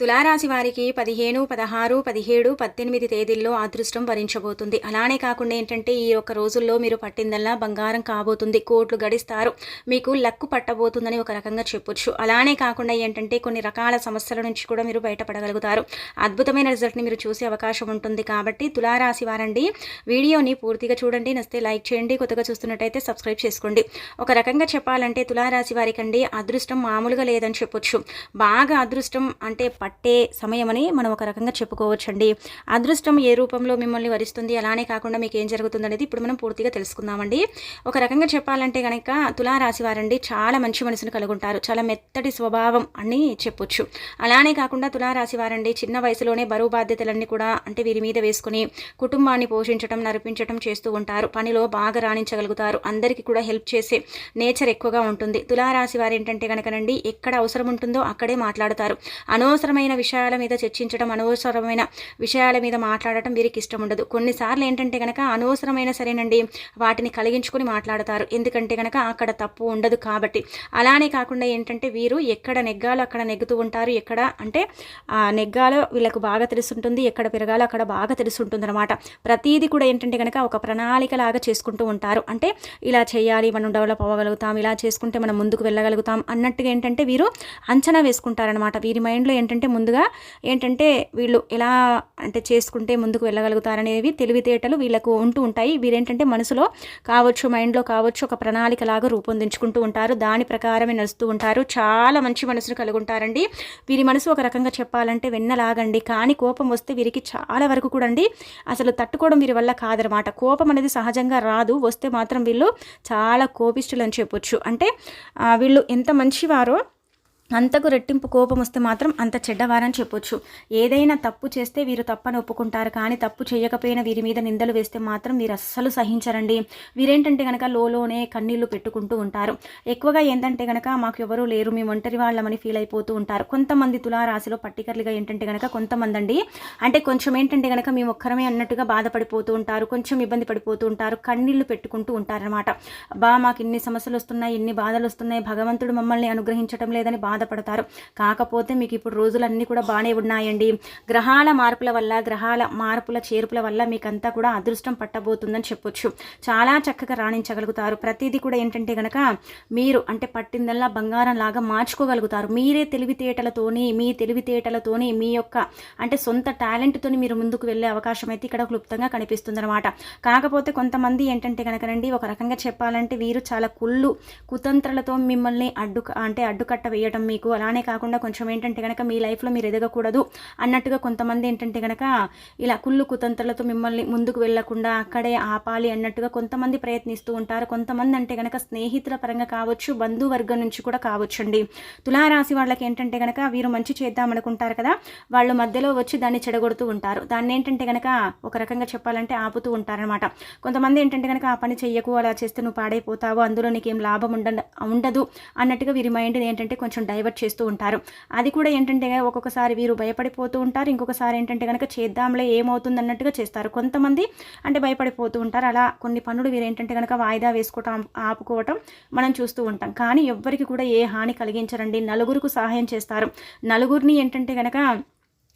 తులారాశి వారికి పదిహేను పదహారు పదిహేడు పద్దెనిమిది తేదీల్లో అదృష్టం వరించబోతుంది. అలానే కాకుండా ఏంటంటే ఈ యొక్క రోజుల్లో మీరు పట్టిందల్లా బంగారం కాబోతుంది. కోట్లు గడిస్తారు. మీకు లక్కు పట్టబోతుందని ఒక రకంగా చెప్పొచ్చు. అలానే కాకుండా ఏంటంటే కొన్ని రకాల సమస్యల నుంచి కూడా మీరు బయటపడగలుగుతారు. అద్భుతమైన రిజల్ట్ని మీరు చూసే అవకాశం ఉంటుంది కాబట్టి తులారాశి వారండి వీడియోని పూర్తిగా చూడండి. నస్తే లైక్ చేయండి. కొత్తగా చూస్తున్నట్టయితే సబ్స్క్రైబ్ చేసుకోండి. ఒక రకంగా చెప్పాలంటే తులారాశి వారికండి అదృష్టం మామూలుగా లేదని చెప్పొచ్చు. బాగా అదృష్టం అంటే పట్టే సమయమని మనం ఒక రకంగా చెప్పుకోవచ్చండి. అదృష్టం ఏ రూపంలో మిమ్మల్ని వరిస్తుంది అలానే కాకుండా మీకు ఏం జరుగుతుంది అనేది ఇప్పుడు మనం పూర్తిగా తెలుసుకుందామండి. ఒక రకంగా చెప్పాలంటే కనుక తులారాశి వారండి చాలా మంచి మనసును కలుగుంటారు. చాలా మెత్తటి స్వభావం అని చెప్పొచ్చు. అలానే కాకుండా తులారాశి వారండి చిన్న వయసులోనే బరువు బాధ్యతలన్నీ కూడా అంటే వీరి మీద వేసుకుని కుటుంబాన్ని పోషించడం నడిపించడం చేస్తూ ఉంటారు. పనిలో బాగా రాణించగలుగుతారు. అందరికీ కూడా హెల్ప్ చేసే నేచర్ ఎక్కువగా ఉంటుంది. తులారాశి వారు ఏంటంటే కనుకనండి ఎక్కడ అవసరం ఉంటుందో అక్కడే మాట్లాడతారు. అనవసరమైన విషయాల మీద చర్చించడం అనవసరమైన విషయాల మీద మాట్లాడటం వీరికి ఇష్టం ఉండదు కొన్నిసార్లు ఏంటంటే కనుక అనవసరమైన సరేనండి వాటిని కలిగించుకొని మాట్లాడతారు. ఎందుకంటే కనుక అక్కడ తప్పు ఉండదు కాబట్టి. అలానే కాకుండా ఏంటంటే వీరు ఎక్కడ నెగ్గాలో అక్కడ నెగ్గుతూ ఉంటారు. ఎక్కడ అంటే నెగ్గాలో వీళ్ళకు బాగా తెలుసుంటుంది ఎక్కడ పెరగాలో అక్కడ బాగా తెలుసుంటుంది అనమాట ప్రతీది కూడా ఏంటంటే కనుక ఒక ప్రణాళిక లాగా చేసుకుంటూ ఉంటారు. అంటే ఇలా చేయాలి మనం డెవలప్ అవ్వగలుగుతాం ఇలా చేసుకుంటే మనం ముందుకు వెళ్ళగలుగుతాం అన్నట్టుగా ఏంటంటే వీరు అంచనా వేసుకుంటారనమాట వీరి మైండ్లో ఏంటంటే ముందుగా ఏంటంటే వీళ్ళు ఎలా అంటే చేసుకుంటే ముందుకు వెళ్ళగలుగుతారనేవి తెలివితేటలు వీళ్ళకు ఉంటూ ఉంటాయి. వీరేంటంటే మనసులో కావచ్చు మైండ్లో కావచ్చు ఒక ప్రణాళిక లాగా రూపొందించుకుంటూ ఉంటారు. దాని ప్రకారమే నడుస్తూ ఉంటారు. చాలా మంచి మనసును కలిగి ఉంటారండి. వీరి మనసు ఒక రకంగా చెప్పాలంటే వెన్నలాగండి. కానీ కోపం వస్తే వీరికి చాలా వరకు కూడా అండి అసలు తట్టుకోవడం వీరి వల్ల కాదనమాట. కోపం అనేది సహజంగా రాదు. వస్తే మాత్రం వీళ్ళు చాలా కోపిష్ఠులు అని చెప్పొచ్చు. అంటే వీళ్ళు ఎంత మంచివారో అంతకు రెట్టింపు కోపం వస్తే మాత్రం అంత చెడ్డవారని చెప్పొచ్చు. ఏదైనా తప్పు చేస్తే వీరు తప్పని ఒప్పుకుంటారు. కానీ తప్పు చేయకపోయినా వీరి మీద నిందలు వేస్తే మాత్రం వీరు అస్సలు సహించరండి. వీరేంటంటే కనుక లోలోనే కన్నీళ్ళు పెట్టుకుంటూ ఉంటారు. ఎక్కువగా ఏంటంటే కనుక మాకు ఎవరూ లేరు. మేము ఒంటరి వాళ్ళమని ఫీల్ అయిపోతూ ఉంటారు. కొంతమంది తులారాశిలో పర్టికర్లుగా ఏంటంటే కనుక కొంతమంది అండి అంటే కొంచెం ఏంటంటే కనుక మేము ఒక్కరమే అన్నట్టుగా బాధపడిపోతూ ఉంటారు. కొంచెం ఇబ్బంది పడిపోతూ ఉంటారు. కన్నీళ్ళు పెట్టుకుంటూ ఉంటారనమాట బా మాకు ఇన్ని సమస్యలు వస్తున్నాయి ఇన్ని బాధలు వస్తున్నాయి. భగవంతుడు మమ్మల్ని అనుగ్రహించడం లేదని బాధ బాధపడతారు. కాకపోతే మీకు ఇప్పుడు రోజులన్నీ కూడా బాగానే ఉన్నాయండి. గ్రహాల మార్పుల వల్ల గ్రహాల మార్పుల చేర్పుల వల్ల మీకంతా కూడా అదృష్టం పట్టబోతుందని చెప్పొచ్చు. చాలా చక్కగా రాణించగలుగుతారు. ప్రతిదీ కూడా ఏంటంటే కనుక మీరు అంటే పట్టిందల్లా బంగారం లాగా మార్చుకోగలుగుతారు. మీరే తెలివితేటలతోని మీ తెలివితేటలతోని మీ యొక్క అంటే సొంత టాలెంట్తోని మీరు ముందుకు వెళ్ళే అవకాశం అయితే ఇక్కడ క్లుప్తంగా కనిపిస్తుందనమాట కాకపోతే కొంతమంది ఏంటంటే కనుకనండి ఒక రకంగా చెప్పాలంటే వీరు చాలా కుళ్ళు కుతంత్రలతో మిమ్మల్ని అడ్డు అంటే అడ్డుకట్ట వేయడం మీకు అలానే కాకుండా కొంచెం ఏంటంటే కనుక మీ లైఫ్లో మీరు ఎదగకూడదు అన్నట్టుగా కొంతమంది ఏంటంటే కనుక ఇలా కుళ్ళు కుతంత్రాలతో మిమ్మల్ని ముందుకు వెళ్ళకుండా అక్కడే ఆపాలి అన్నట్టుగా కొంతమంది ప్రయత్నిస్తూ ఉంటారు. కొంతమంది అంటే కనుక స్నేహితుల పరంగా కావచ్చు బంధువర్గం నుంచి కూడా కావచ్చండి. తులారాశి వాళ్ళకి ఏంటంటే కనుక వీరు మంచి చేద్దాం అనుకుంటారు కదా వాళ్ళు మధ్యలో వచ్చి దాన్ని చెడగొడుతూ ఉంటారు. దాన్ని ఏంటంటే కనుక ఒక రకంగా చెప్పాలంటే ఆపుతూ ఉంటారనమాట కొంతమంది ఏంటంటే కనుక ఆ పని చెయ్యకు అలా చేస్తే నువ్వు పాడైపోతావు అందులో నీకేం లాభం ఉండ ఉండదు అన్నట్టుగా వీరి మైండ్ ఏంటంటే కొంచెం డైవర్ట్ చేస్తూ ఉంటారు. అది కూడా ఏంటంటే ఒక్కొక్కసారి వీరు భయపడిపోతూ ఉంటారు. ఇంకొకసారి ఏంటంటే కనుక చేద్దాంలే ఏమవుతుంది అన్నట్టుగా చేస్తారు. కొంతమంది అంటే భయపడిపోతూ ఉంటారు. అలా కొన్ని పనులు వీరు ఏంటంటే కనుక వాయిదా వేసుకోవటం ఆపుకోవటం మనం చూస్తూ ఉంటాం. కానీ ఎవ్వరికి కూడా ఏ హాని కలిగించరండి. నలుగురికి సహాయం చేస్తారు. నలుగురిని ఏంటంటే కనుక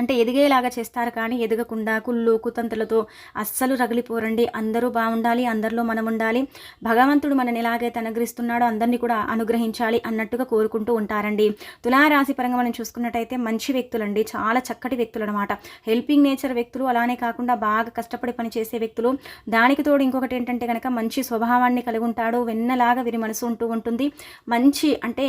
అంటే ఎదిగేలాగా చేస్తారు కానీ ఎదగకుండా కుళ్ళు కుతంతులతో అస్సలు రగిలిపోరండి. అందరూ బాగుండాలి అందరిలో మనం ఉండాలి భగవంతుడు మనని ఎలాగైతే అనుగ్రహిస్తున్నాడో అందరినీ కూడా అనుగ్రహించాలి అన్నట్టుగా కోరుకుంటూ ఉంటారండి. తులారాశి పరంగా మనం చూసుకున్నట్టయితే మంచి వ్యక్తులండి. చాలా చక్కటి వ్యక్తులు అనమాట హెల్పింగ్ నేచర్ వ్యక్తులు అలానే కాకుండా బాగా కష్టపడి పనిచేసే వ్యక్తులు. దానికి తోడు ఇంకొకటి ఏంటంటే కనుక మంచి స్వభావాన్ని కలిగి ఉంటాడు. వెన్నలాగా వీరి మనసు ఉంటూ ఉంటుంది. మంచి అంటే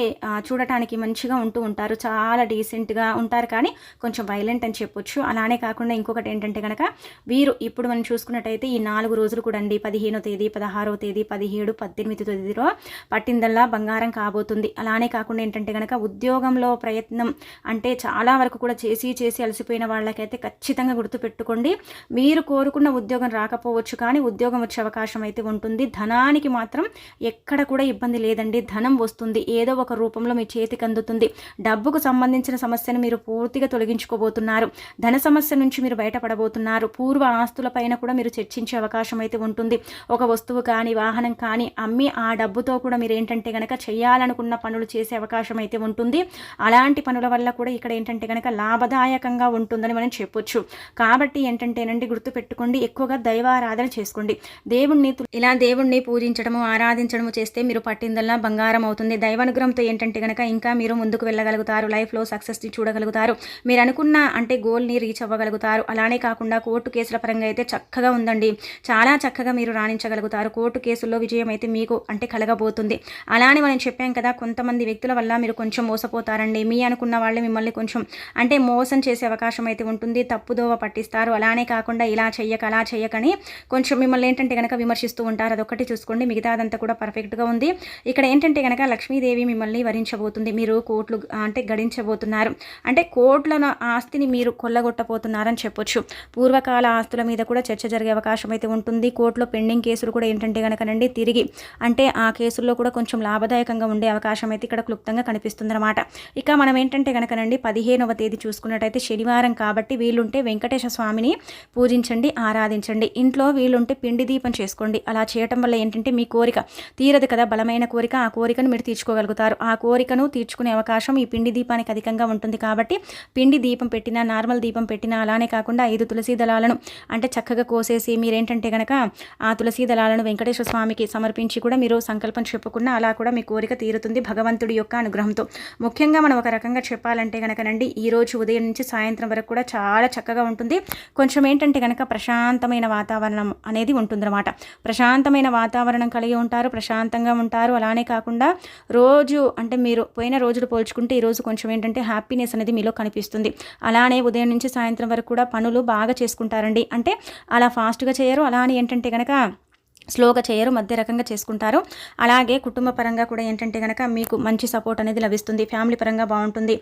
చూడటానికి మంచిగా ఉంటూ ఉంటారు. చాలా డీసెంట్గా ఉంటారు కానీ కొంచెం వైలెంట్ అని చెప్పొచ్చు. అలానే కాకుండా ఇంకొకటి ఏంటంటే కనుక వీరు ఇప్పుడు మనం చూసుకున్నట్టయితే ఈ నాలుగు రోజులు కూడా అండి పదిహేనో తేదీ పదహారో తేదీ పదిహేడు పద్దెనిమిది తేదీలో పట్టిందల్లా బంగారం కాబోతుంది. అలానే కాకుండా ఏంటంటే కనుక ఉద్యోగంలో ప్రయత్నం అంటే చాలా వరకు కూడా చేసి చేసి అలసిపోయిన వాళ్ళకైతే ఖచ్చితంగా గుర్తుపెట్టుకోండి మీరు కోరుకున్న ఉద్యోగం రాకపోవచ్చు కానీ ఉద్యోగం వచ్చే అవకాశం అయితే ఉంటుంది. ధనానికి మాత్రం ఎక్కడ కూడా ఇబ్బంది లేదండి. ధనం వస్తుంది. ఏదో ఒక రూపంలో మీ చేతికి అందుతుంది. డబ్బుకు సంబంధించిన సమస్యను మీరు పూర్తిగా తొలగించుకోబోతున్నారు. బయటపడబోతున్నారు ధన సమస్య నుంచి మీరు బయటపడబోతున్నారు. పూర్వ ఆస్తుల పైన కూడా మీరు చర్చించే అవకాశం అయితే ఉంటుంది. ఒక వస్తువు కానీ వాహనం కానీ అమ్మి ఆ డబ్బుతో కూడా మీరు ఏంటంటే కనుక చేయాలనుకున్న పనులు చేసే అవకాశం అయితే ఉంటుంది. అలాంటి పనుల వల్ల కూడా ఇక్కడ ఏంటంటే కనుక లాభదాయకంగా ఉంటుందని మనం చెప్పొచ్చు. కాబట్టి ఏంటంటేనండి గుర్తు పెట్టుకోండి ఎక్కువగా దైవారాధన చేసుకోండి. దేవుణ్ణి ఇలా దేవుణ్ణి పూజించడము ఆరాధించడము చేస్తే మీరు పట్టిందల్లా బంగారం అవుతుంది. దైవానుగ్రహంతో ఏంటంటే కనుక ఇంకా మీరు ముందుకు వెళ్ళగలుగుతారు. లైఫ్లో సక్సెస్ని చూడగలుగుతారు. మీరు అనుకున్న అంటే గోల్ని రీచ్ అవ్వగలుగుతారు. అలానే కాకుండా కోర్టు కేసుల పరంగా అయితే చక్కగా ఉందండి. చాలా చక్కగా మీరు రాణించగలుగుతారు. కోర్టు కేసుల్లో విజయం అయితే మీకు అంటే కలగబోతుంది. అలానే మనం చెప్పాం కదా కొంతమంది వ్యక్తుల వల్ల మీరు కొంచెం మోసపోతారండి. మీ అనుకున్న వాళ్ళు మిమ్మల్ని కొంచెం అంటే మోసం చేసే అవకాశం అయితే ఉంటుంది. తప్పుదోవ పట్టిస్తారు. అలానే కాకుండా ఇలా చెయ్యక అలా చెయ్యకని కొంచెం మిమ్మల్ని ఏంటంటే కనుక విమర్శిస్తూ ఉంటారు. అదొకటి చూసుకోండి. మిగతాదంతా కూడా పర్ఫెక్ట్గా ఉంది. ఇక్కడ ఏంటంటే కనుక లక్ష్మీదేవి మిమ్మల్ని వరించబోతుంది. మీరు కోట్లు అంటే గడించబోతున్నారు. అంటే కోట్ల ఆస్తిని మీరు కొల్లగొట్టపోతున్నారని చెప్పొచ్చు. పూర్వకాల ఆస్తుల మీద కూడా చర్చ జరిగే అవకాశం అయితే ఉంటుంది. కోర్టులో పెండింగ్ కేసులు కూడా ఏంటంటే కనుకనండి తిరిగి అంటే ఆ కేసుల్లో కూడా కొంచెం లాభదాయకంగా ఉండే అవకాశం అయితే ఇక్కడ క్లుప్తంగా కనిపిస్తుందన్నమాట. ఇక మనం ఏంటంటే కనుకనండి పదిహేనవ తేదీ చూసుకున్నట్టయితే శనివారం కాబట్టి వీలుంటే వెంకటేశ్వర స్వామిని పూజించండి ఆరాధించండి. ఇంట్లో వీలుంటే పిండి దీపం చేసుకోండి. అలా చేయటం వల్ల ఏంటంటే మీ కోరిక తీరదు కదా బలమైన కోరిక. ఆ కోరికను మీరు తీర్చుకోగలుగుతారు. ఆ కోరికను తీర్చుకునే అవకాశం ఈ పిండి దీపానికి అధికంగా ఉంటుంది కాబట్టి పిండి దీపం పెట్టి పెట్టినా నార్మల్ దీపం పెట్టినా అలానే కాకుండా ఐదు తులసి దళాలను అంటే చక్కగా కోసేసి మీరేంటంటే కనుక ఆ తులసి దళాలను వెంకటేశ్వర స్వామికి సమర్పించి కూడా మీరు సంకల్పం చెప్పుకున్నా అలా కూడా మీ కోరిక తీరుతుంది భగవంతుడి యొక్క అనుగ్రహంతో. ముఖ్యంగా మనం ఒక రకంగా చెప్పాలంటే కనుకనండి ఈ రోజు ఉదయం నుంచి సాయంత్రం వరకు కూడా చాలా చక్కగా ఉంటుంది. కొంచెం ఏంటంటే కనుక ప్రశాంతమైన వాతావరణం అనేది ఉంటుందన్నమాట. ప్రశాంతమైన వాతావరణం కలిగి ఉంటారు ప్రశాంతంగా ఉంటారు. అలానే కాకుండా రోజు అంటే మీరు పోయిన రోజులు పోల్చుకుంటే ఈరోజు కొంచెం ఏంటంటే హ్యాపీనెస్ అనేది మీలో కనిపిస్తుంది. అలా అలానే ఉదయం నుంచి సాయంత్రం వరకు కూడా పనులు బాగా చేసుకుంటారండి. అంటే అలా ఫాస్ట్గా చేయరు. అలానే ఏంటంటే కనుక స్లోగా చేయరు మధ్య రకంగా చేసుకుంటారు. అలాగే కుటుంబ పరంగా కూడా ఏంటంటే కనుక మీకు మంచి సపోర్ట్ అనేది లభిస్తుంది. ఫ్యామిలీ పరంగా బాగుంటుంది.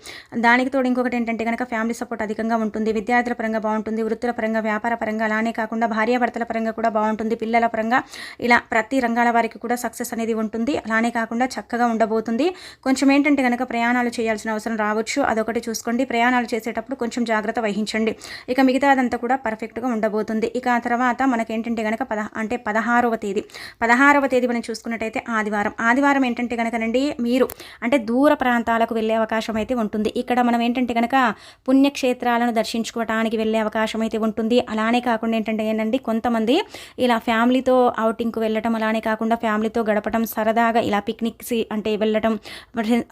దానికి తోడు ఇంకొకటి ఏంటంటే కనుక ఫ్యామిలీ సపోర్ట్ అధికంగా ఉంటుంది. విద్యార్థుల పరంగా బాగుంటుంది. వృత్తుల పరంగా వ్యాపార పరంగా అలానే కాకుండా భార్యాభర్తల పరంగా కూడా బాగుంటుంది. పిల్లల పరంగా ఇలా ప్రతి రంగాల వారికి కూడా సక్సెస్ అనేది ఉంటుంది. అలానే కాకుండా చక్కగా ఉండబోతుంది. కొంచెం ఏంటంటే కనుక ప్రయాణాలు చేయాల్సిన అవసరం రావచ్చు. అదొకటి చూసుకోండి. ప్రయాణాలు చేసేటప్పుడు కొంచెం జాగ్రత్త వహించండి. ఇక మిగతాదంతా కూడా పర్ఫెక్ట్గా ఉండబోతుంది. ఇక ఆ తర్వాత మనకేంటంటే కనుక పద అంటే పదహారవ తేదీ. పదహారవ తేదీ మనం చూసుకున్నట్టయితే ఆదివారం. ఆదివారం ఏంటంటే కనుకనండి మీరు అంటే దూర ప్రాంతాలకు వెళ్ళే అవకాశం అయితే ఉంటుంది. ఇక్కడ మనం ఏంటంటే కనుక పుణ్యక్షేత్రాలను దర్శించుకోవటానికి వెళ్ళే అవకాశం అయితే ఉంటుంది. అలానే కాకుండా ఏంటంటే ఏంటండి కొంతమంది ఇలా ఫ్యామిలీతో అవుటింగ్కు వెళ్ళటం అలానే కాకుండా ఫ్యామిలీతో గడపడం సరదాగా ఇలా పిక్నిక్స్ అంటే వెళ్ళటం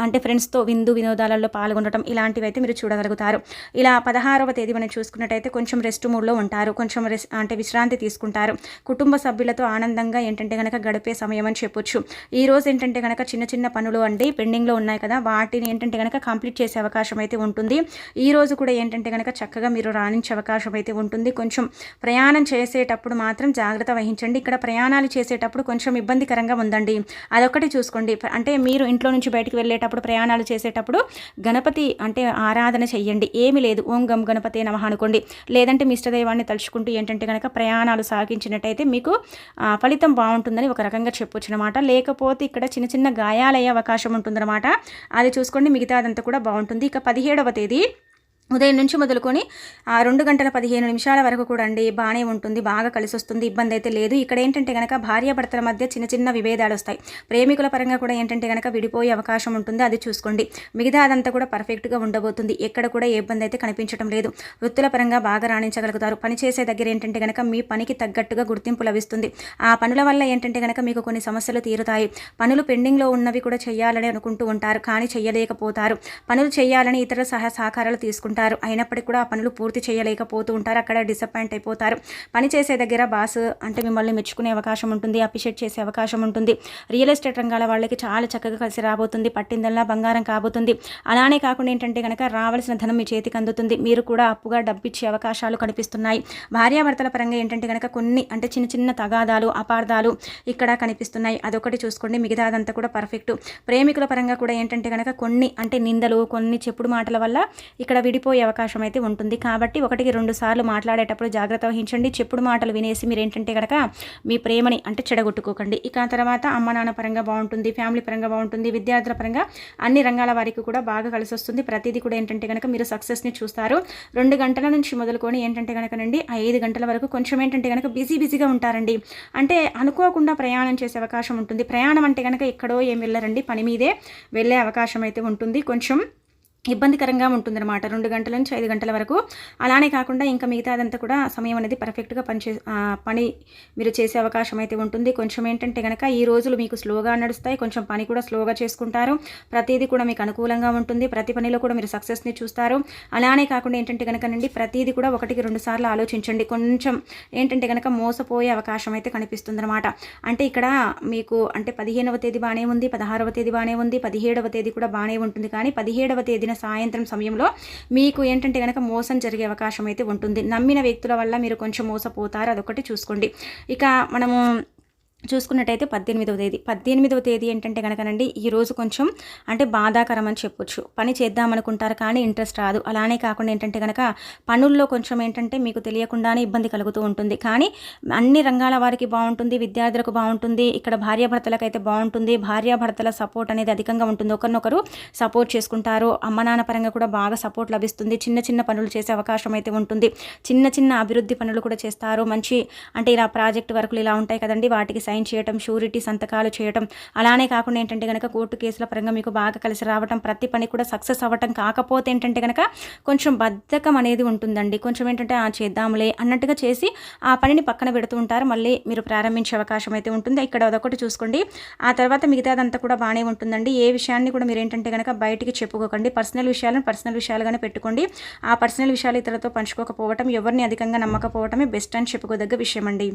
అంటే ఫ్రెండ్స్తో విందు వినోదాలలో పాల్గొనడం ఇలాంటివి అయితే మీరు చూడగలుగుతారు. ఇలా పదహారవ తేదీ మనం చూసుకున్నట్టయితే కొంచెం రెస్ట్ మూడ్లో ఉంటారు. కొంచెం రెస్ట్ అంటే విశ్రాంతి తీసుకుంటారు. కుటుంబ సభ్యులతో ఆనంద ఆనందంగా ఏంటంటే కనుక గడిపే సమయం అని చెప్పొచ్చు. ఈ రోజు ఏంటంటే కనుక చిన్న చిన్న పనులు అండి పెండింగ్లో ఉన్నాయి కదా వాటిని ఏంటంటే కనుక కంప్లీట్ చేసే అవకాశం అయితే ఉంటుంది. ఈ రోజు కూడా ఏంటంటే కనుక చక్కగా మీరు రాణించే అవకాశం అయితే ఉంటుంది. కొంచెం ప్రయాణం చేసేటప్పుడు మాత్రం జాగ్రత్త వహించండి. ఇక్కడ ప్రయాణాలు చేసేటప్పుడు కొంచెం ఇబ్బందికరంగా ఉందండి. అదొకటి చూసుకోండి. అంటే మీరు ఇంట్లో నుంచి బయటికి వెళ్ళేటప్పుడు ప్రయాణాలు చేసేటప్పుడు గణపతి అంటే ఆరాధన చెయ్యండి. ఏమి లేదు. ఓం గం గణపతి నమ అనుకోండి. లేదంటే మీ ఇష్టదైవాన్ని తలుచుకుంటూ ఏంటంటే కనుక ప్రయాణాలు సాగించినట్టయితే మీకు ఫలితం బాగుంటుందని ఒక రకంగా చెప్పొచ్చు అనమాట లేకపోతే ఇక్కడ చిన్న చిన్న గాయాలయ్యే అవకాశం ఉంటుందన్నమాట. అది చూసుకోండి మిగతాదంతా కూడా బాగుంటుంది. ఇక పదిహేడవ తేదీ ఉదయం నుంచి మొదలుకొని ఆ రెండు గంటల పదిహేను నిమిషాల వరకు కూడా అండి బాగానే ఉంటుంది బాగా కలిసి వస్తుంది ఇబ్బంది అయితే లేదు. ఇక్కడ ఏంటంటే కనుక భార్యాభర్తల మధ్య చిన్న చిన్న విభేదాలు వస్తాయి. ప్రేమికుల పరంగా కూడా ఏంటంటే కనుక విడిపోయే అవకాశం ఉంటుంది అది చూసుకోండి. మిగతా అదంతా కూడా పర్ఫెక్ట్గా ఉండబోతుంది. ఎక్కడ కూడా ఏ ఇబ్బంది అయితే కనిపించడం లేదు. వృత్తుల పరంగా బాగా రాణించగలుగుతారు. పని చేసే దగ్గర ఏంటంటే కనుక మీ పనికి తగ్గట్టుగా గుర్తింపు లభిస్తుంది. ఆ పనుల వల్ల ఏంటంటే కనుక మీకు కొన్ని సమస్యలు తీరుతాయి. పనులు పెండింగ్లో ఉన్నవి కూడా చేయాలని అనుకుంటూ ఉంటారు. కానీ చేయలేకపోతారు. పనులు చేయాలని ఇతర సహ సహకారాలు తీసుకుంటారు. ఉంటారు. అయినప్పటికీ కూడా ఆ పనులు పూర్తి చేయలేకపోతూ ఉంటారు. అక్కడ డిసప్పాయింట్ అయిపోతారు. పని చేసే దగ్గర బాస్ అంటే మిమ్మల్ని మెచ్చుకునే అవకాశం ఉంటుంది. అప్రిషియేట్ చేసే అవకాశం ఉంటుంది. రియల్ ఎస్టేట్ రంగాల వాళ్ళకి చాలా చక్కగా కలిసి రాబోతుంది. పట్టిందల్లా బంగారం కాబోతుంది. అలానే కాకుండా ఏంటంటే కనుక రావాల్సిన ధనం మీ చేతికి అందుతుంది. మీరు కూడా అప్పుగా డబ్బిచ్చే అవకాశాలు కనిపిస్తున్నాయి. భార్యాభర్తల పరంగా ఏంటంటే కనుక కొన్ని అంటే చిన్న చిన్న తగాదాలు అపార్థాలు ఇక్కడ కనిపిస్తున్నాయి. అదొకటి చూసుకోండి. మిగతాదంతా కూడా పర్ఫెక్ట్ ప్రేమికుల పరంగా కూడా ఏంటంటే కనుక కొన్ని అంటే నిందలు కొన్ని చెప్పుడు మాటల వల్ల ఇక్కడ విడి తగ్గిపోయే అవకాశం అయితే ఉంటుంది. కాబట్టి ఒకటికి రెండు సార్లు మాట్లాడేటప్పుడు జాగ్రత్త వహించండి. చెప్పుడు మాటలు వినేసి మీరు ఏంటంటే కనుక మీ ప్రేమని అంటే చెడగొట్టుకోకండి. ఇక తర్వాత అమ్మ నాన్న పరంగా బాగుంటుంది ఫ్యామిలీ పరంగా బాగుంటుంది విద్యార్థుల పరంగా అన్ని రంగాల వారికి కూడా బాగా కలిసి వస్తుంది. ప్రతిదీ కూడా ఏంటంటే కనుక మీరు సక్సెస్ని చూస్తారు. రెండు గంటల నుంచి మొదలుకొని ఏంటంటే కనుకనండి ఐదు గంటల వరకు కొంచెం ఏంటంటే కనుక బిజీ బిజీగా ఉంటారండి. అంటే అనుకోకుండా ప్రయాణం చేసే అవకాశం ఉంటుంది. ప్రయాణం అంటే కనుక ఎక్కడో ఏం వెళ్ళరండి. పని మీదే వెళ్ళే అవకాశం అయితే ఉంటుంది. కొంచెం ఇబ్బందికరంగా ఉంటుందన్నమాట. రెండు గంటల నుంచి ఐదు గంటల వరకు. అలానే కాకుండా ఇంకా మిగతా అదంతా కూడా సమయం అనేది పర్ఫెక్ట్గా పనిచే పని మీరు చేసే అవకాశం అయితే ఉంటుంది. కొంచెం ఏంటంటే కనుక ఈ రోజులు మీకు స్లోగా నడుస్తాయి. కొంచెం పని కూడా స్లోగా చేసుకుంటారు. ప్రతిదీ కూడా మీకు అనుకూలంగా ఉంటుంది. ప్రతి పనిలో కూడా మీరు సక్సెస్ని చూస్తారు. అలానే కాకుండా ఏంటంటే కనుక నుండి ప్రతిదీ కూడా ఒకటికి రెండు సార్లు ఆలోచించండి. కొంచెం ఏంటంటే కనుక మోసపోయే అవకాశం అయితే కనిపిస్తుంది అనమాట అంటే ఇక్కడ మీకు అంటే పదిహేనవ తేదీ బాగానే ఉంది పదహారవ తేదీ బాగానే ఉంది పదిహేడవ తేదీ కూడా బాగానే ఉంటుంది. కానీ పదిహేడవ తేదీన సాయంత్రం సమయంలో మీకు ఏంటంటే కనుక మోసం జరిగే అవకాశం అయితే ఉంటుంది. నమ్మిన వ్యక్తుల వల్ల మీరు కొంచెం మోసపోతారు. అదొకటి చూసుకోండి. ఇక మనము చూసుకున్నట్టయితే పద్దెనిమిదవ తేదీ. పద్దెనిమిదవ తేదీ ఏంటంటే కనుకనండి ఈరోజు కొంచెం అంటే బాధాకరం అని చెప్పొచ్చు. పని చేద్దామనుకుంటారు కానీ ఇంట్రెస్ట్ రాదు. అలానే కాకుండా ఏంటంటే కనుక పనుల్లో కొంచెం ఏంటంటే మీకు తెలియకుండానే ఇబ్బంది కలుగుతూ ఉంటుంది. కానీ అన్ని రంగాల వారికి బాగుంటుంది విద్యార్థులకు బాగుంటుంది ఇక్కడ భార్యాభర్తలకు అయితే బాగుంటుంది భార్యాభర్తల సపోర్ట్ అనేది అధికంగా ఉంటుంది. ఒకరినొకరు సపోర్ట్ చేసుకుంటారు. అమ్మ నాన్న పరంగా కూడా బాగా సపోర్ట్ లభిస్తుంది. చిన్న చిన్న పనులు చేసే అవకాశం అయితే ఉంటుంది. చిన్న చిన్న అభివృద్ధి పనులు కూడా చేస్తారు. మంచి అంటే ఇలా ప్రాజెక్ట్ వర్కులు ఇలా ఉంటాయి కదండి వాటికి సైన్ చేయటం షూరిటీ సంతకాలు చేయటం. అలానే కాకుండా ఏంటంటే కనుక కోర్టు కేసుల పరంగా మీకు బాగా కలిసి రావటం ప్రతి పని కూడా సక్సెస్ అవ్వటం కాకపోతే ఏంటంటే కనుక కొంచెం బద్ధకం అనేది ఉంటుందండి. కొంచెం ఏంటంటే ఆ చేద్దాంలే అన్నట్టుగా చేసి ఆ పనిని పక్కన పెడుతూ ఉంటారు. మళ్ళీ మీరు ప్రారంభించే అవకాశం అయితే ఉంటుంది. ఇక్కడ అదొకటి చూసుకోండి. ఆ తర్వాత మిగతాదంతా కూడా బాగానే ఉంటుందండి. ఏ విషయాన్ని కూడా మీరు ఏంటంటే కనుక బయటికి చెప్పుకోకండి. పర్సనల్ విషయాలను పర్సనల్ విషయాలుగానే పెట్టుకోండి. ఆ పర్సనల్ విషయాలు ఇతరులతో పంచుకోకపోవటం ఎవరిని అధికంగా నమ్మకపోవటమే బెస్ట్ అని చెప్పుకోదగ్గ విషయం అండి